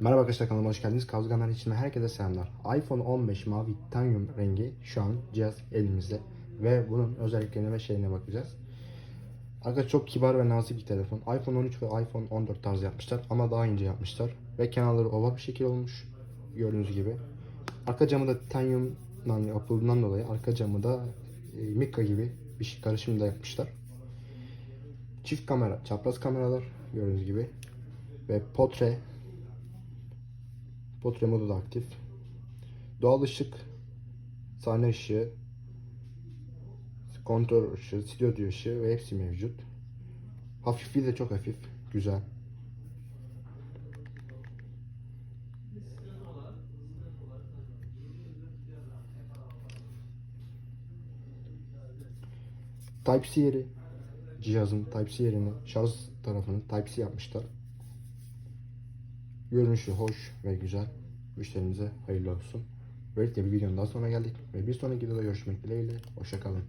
Merhaba arkadaşlar kanalıma hoş geldiniz. Kavgalar için herkese selamlar. iPhone 15 mavi titanium rengi şu an cihaz elimizde. Ve bunun özelliklerine ve şeyine bakacağız. Arkadaşlar çok kibar ve nazik bir telefon. iPhone 13 ve iPhone 14 tarzı yapmışlar ama daha ince yapmışlar. Ve kenarları oval bir şekil olmuş. Gördüğünüz gibi. Arka camı da titaniumdan yapıldığından dolayı arka camı da e, Mika gibi bir şey karışımda yapmışlar. Çift kamera, çapraz kameralar gördüğünüz gibi. Ve portre Portre modu da aktif. Doğal ışık, sahne ışığı, kontrol ışığı, stüdyo ışığı ve hepsi mevcut. Hafifliği de çok hafif, güzel. Type-C yeri, cihazın Type-C yerini, şarj tarafını Type-C yapmışlar. Görünüşü hoş ve güzel. Müşterimize hayırlı olsun. Böylelikle bir videonun daha sonra geldik ve bir sonraki videoda görüşmek dileğiyle. Hoşçakalın.